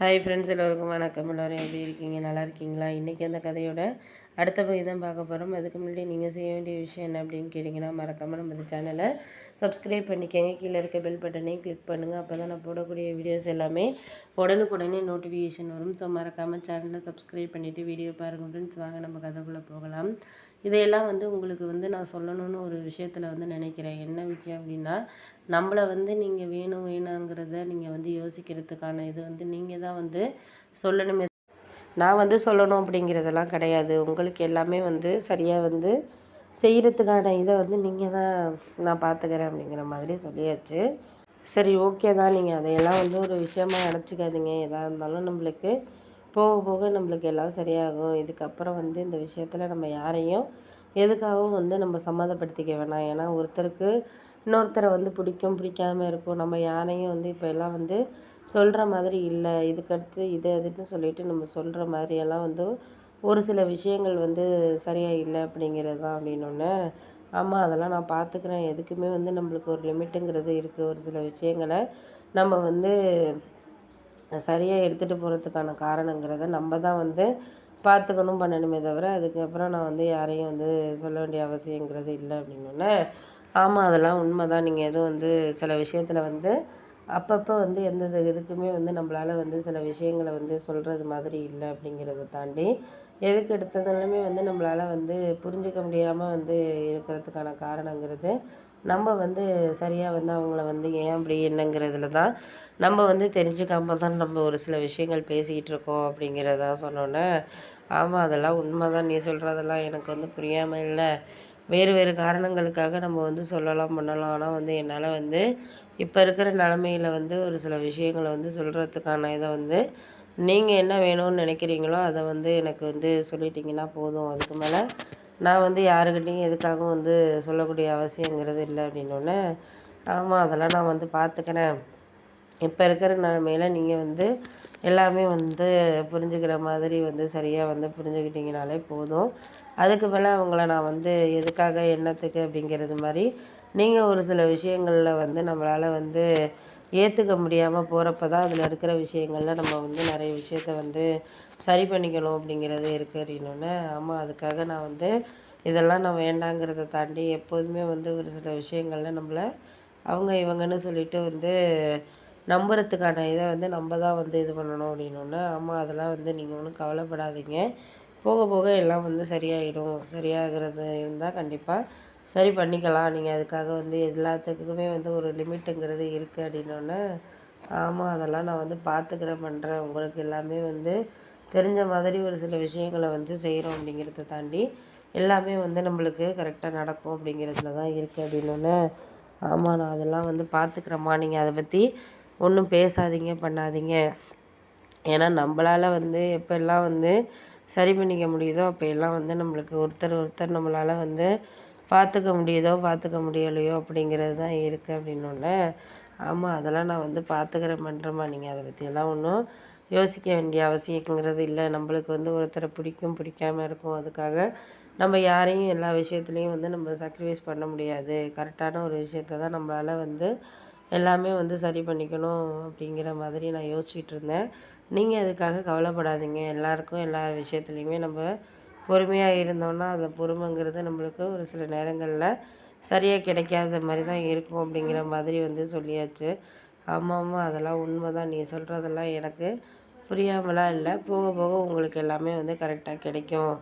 Hi friends எல்லோருக்கும் வணக்கம். எல்லோரும் எப்படி இருக்கீங்க? நல்லா இருக்கீங்களா? இன்றைக்கி அந்த கதையோட அடுத்த பகுதி தான் பார்க்க போகிறோம் அதுக்கு முன்னாடி நீங்கள் செய்ய வேண்டிய விஷயம் என்ன அப்படின்னு கேட்டிங்கன்னா மறக்காமல் நம்ம சேனலை சப்ஸ்கிரைப் பண்ணிக்கோங்க. கீழே இருக்க பெல் பட்டனையும் கிளிக் பண்ணுங்கள் அப்போ தான் நான் போடக்கூடிய வீடியோஸ் எல்லாமே உடனுக்குடனே நோட்டிஃபிகேஷன் வரும். ஸோ மறக்காமல் சேனலை சப்ஸ்கிரைப் பண்ணிவிட்டு வீடியோ பாருங்கள் ஃப்ரெண்ட்ஸ் வாங்க நம்ம கதைக்குள்ளே போகலாம். இதையெல்லாம் வந்து உங்களுக்கு வந்து நான் சொல்லணும்னு ஒரு விஷயத்தில் வந்து நினைக்கிறேன். என்ன விஷயம் அப்படின்னா நம்மளை வந்து நீங்கள் வேணும் வேணாங்கிறத நீங்கள் வந்து யோசிக்கிறதுக்கான இது வந்து நீங்கள் தான் வந்து சொல்லணுமே நான் வந்து சொல்லணும் அப்படிங்கிறதெல்லாம் கிடையாது. உங்களுக்கு எல்லாமே வந்து சரியாக வந்து செய்கிறதுக்கான இதை வந்து நீங்கள் தான் நான் பார்த்துக்கிறேன் அப்படிங்கிற மாதிரி சொல்லியாச்சு. சரி ஓகே தான். நீங்கள் அதையெல்லாம் வந்து ஒரு விஷயமாக நினச்சிக்காதீங்க. எதாக இருந்தாலும் நம்மளுக்கு போக போக நம்மளுக்கு எல்லாம் சரியாகும். இதுக்கப்புறம் வந்து இந்த விஷயத்தில் நம்ம யாரையும் எதுக்காகவும் வந்து நம்ம சம்மதப்படுத்திக்க வேணாம். ஏன்னா ஒருத்தருக்கு இன்னொருத்தரை வந்து பிடிக்கும் பிடிக்காமல் இருக்கும். நம்ம யாரையும் வந்து இப்போ எல்லாம் வந்து சொல்கிற மாதிரி இல்லை இதுக்கடுத்து இது அதுன்னு சொல்லிட்டு நம்ம சொல்கிற மாதிரியெல்லாம் வந்து ஒரு சில விஷயங்கள் வந்து சரியாக இல்லை அப்படிங்கிறது தான் அப்படின்னோடனே ஆமாம் அதெல்லாம் நான் பார்த்துக்கிறேன் எதுக்குமே வந்து நம்மளுக்கு ஒரு லிமிட்டுங்கிறது இருக்குது ஒரு சில விஷயங்களை நம்ம வந்து சரியாக எடுத்துகிட்டு போகிறதுக்கான காரணங்கிறத நம்ம தான் வந்து பார்த்துக்கணும் பண்ணணுமே தவிர அதுக்கப்புறம் நான் வந்து யாரையும் வந்து சொல்ல வேண்டிய அவசியங்கிறது இல்லை அப்படின்னோடனே ஆமாம் அதெல்லாம் உண்மை தான் நீங்கள் எதுவும் வந்து சில விஷயத்தில் வந்து அப்பப்போ வந்து எந்த இதுக்குமே வந்து நம்மளால் வந்து சில விஷயங்களை வந்து சொல்கிறது மாதிரி இல்லை அப்படிங்கிறத தாண்டி எதுக்கு எடுத்ததுனாலுமே வந்து நம்மளால் வந்து புரிஞ்சிக்க முடியாமல் வந்து இருக்கிறதுக்கான காரணங்கிறது நம்ம வந்து சரியாக வந்து அவங்கள வந்து ஏன் அப்படி என்னங்கிறதுல தான் நம்ம வந்து தெரிஞ்சுக்காம தான் நம்ம ஒரு சில விஷயங்கள் பேசிக்கிட்டு இருக்கோம் அப்படிங்கிறதான் சொன்னோன்னே ஆமாம் அதெல்லாம் உண்மை தான் நீ சொல்கிறதெல்லாம் எனக்கு வந்து புரியாமல் இல்லை. வேறு வேறு காரணங்களுக்காக நம்ம வந்து சொல்லலாம் பண்ணலாம். ஆனால் வந்து என்னால் வந்து இப்போ இருக்கிற நிலமையில வந்து ஒரு சில விஷயங்களை வந்து சொல்கிறதுக்கான இதை வந்து நீங்கள் என்ன வேணும்னு நினைக்கிறீங்களோ அதை வந்து எனக்கு வந்து சொல்லிட்டீங்கன்னா போதும். அதுக்கு மேலே நான் வந்து யாருக்கிட்டேயும் எதுக்காகவும் வந்து சொல்லக்கூடிய அவசியங்கிறது இல்லை அப்படின்னோடனே ஆமாம் அதெல்லாம் நான் வந்து பார்த்துக்கிறேன். இப்போ இருக்கிற நிலமையில நீங்கள் வந்து எல்லாமே வந்து புரிஞ்சுக்கிற மாதிரி வந்து சரியாக வந்து புரிஞ்சுக்கிட்டிங்கனாலே போதும். அதுக்கு மேலே அவங்கள நான் வந்து எதுக்காக என்னத்துக்கு அப்படிங்கிறது மாதிரி நீங்கள் ஒரு சில விஷயங்களில் வந்து நம்மளால் வந்து ஏற்றுக்க முடியாமல் போகிறப்ப தான் அதில் இருக்கிற விஷயங்களில் நம்ம வந்து நிறைய விஷயத்த வந்து சரி பண்ணிக்கணும் அப்படிங்கிறது இருக்குது அப்படின்னோடனே ஆமாம் அதுக்காக நான் வந்து இதெல்லாம் நான் வேண்டாங்கிறத தாண்டி எப்போதுமே வந்து ஒரு சில விஷயங்களில் நம்மளை அவங்க இவங்கன்னு சொல்லிட்டு வந்து நம்புறதுக்கான இதை வந்து நம்ம தான் வந்து இது பண்ணணும் அப்படின்னோடனே ஆமாம் அதெல்லாம் வந்து நீங்கள் ஒன்றும் கவலைப்படாதீங்க. போக போக எல்லாம் வந்து சரியாயிடும். சரியாகிறது இருந்தால் கண்டிப்பாக சரி பண்ணிக்கலாம். நீங்கள் அதுக்காக வந்து எல்லாத்துக்குமே வந்து ஒரு லிமிட்டுங்கிறது இருக்குது அப்படின்னோடனே ஆமாம் அதெல்லாம் நான் வந்து பார்த்துக்கிறேன் பண்ணுறேன் உங்களுக்கு எல்லாமே வந்து தெரிஞ்ச மாதிரி ஒரு சில விஷயங்களை வந்து செய்கிறோம் அப்படிங்கிறத தாண்டி எல்லாமே வந்து நம்மளுக்கு கரெக்டாக நடக்கும் அப்படிங்கிறதுல தான் இருக்குது அப்படின்னோடனே ஆமாம் நான் அதெல்லாம் வந்து பார்த்துக்கிறேம்மா நீங்கள் அதை பற்றி ஒன்றும் பேசாதீங்க பண்ணாதீங்க. ஏன்னா நம்மளால் வந்து எப்போல்லாம் வந்து சரி பண்ணிக்க முடியுதோ அப்போ எல்லாம் வந்து நம்மளுக்கு ஒருத்தர் ஒருத்தர் நம்மளால் வந்து பார்த்துக்க முடியுதோ பார்த்துக்க முடியலையோ அப்படிங்கிறது தான் இருக்குது அப்படின்னோடனே ஆமாம் அதெல்லாம் நான் வந்து பார்த்துக்கிறேன் பண்ணுறேம்மா நீங்கள் அதை பற்றியெல்லாம் ஒன்றும் யோசிக்க வேண்டிய அவசியங்கிறது இல்லை. நம்மளுக்கு வந்து ஒருத்தரை பிடிக்கும் பிடிக்காமல் இருக்கும். அதுக்காக நம்ம யாரையும் எல்லா விஷயத்துலையும் வந்து நம்ம சாக்ரிஃபைஸ் பண்ண முடியாது. கரெக்டான ஒரு விஷயத்த தான் நம்மளால் வந்து எல்லாமே வந்து சரி பண்ணிக்கணும் அப்படிங்கிற மாதிரி நான் யோசிச்சுட்டு இருந்தேன். நீங்கள் அதுக்காக கவலைப்படாதீங்க. எல்லாருக்கும் எல்லா விஷயத்துலையுமே நம்ம பொறுமையாக இருந்தோம்னா அந்த பொறுமைங்கிறது நம்மளுக்கு ஒரு சில நேரங்களில் சரியாக கிடைக்காத மாதிரி தான் இருக்கும் அப்படிங்கிற மாதிரி வந்து சொல்லியாச்சு. ஆமாம் ஆமாம் அதெல்லாம் உண்மை தான் நீ சொல்கிறதெல்லாம் எனக்கு புரியாமலாம் இல்லை. போக போக உங்களுக்கு எல்லாமே வந்து கரெக்டாக கிடைக்கும்.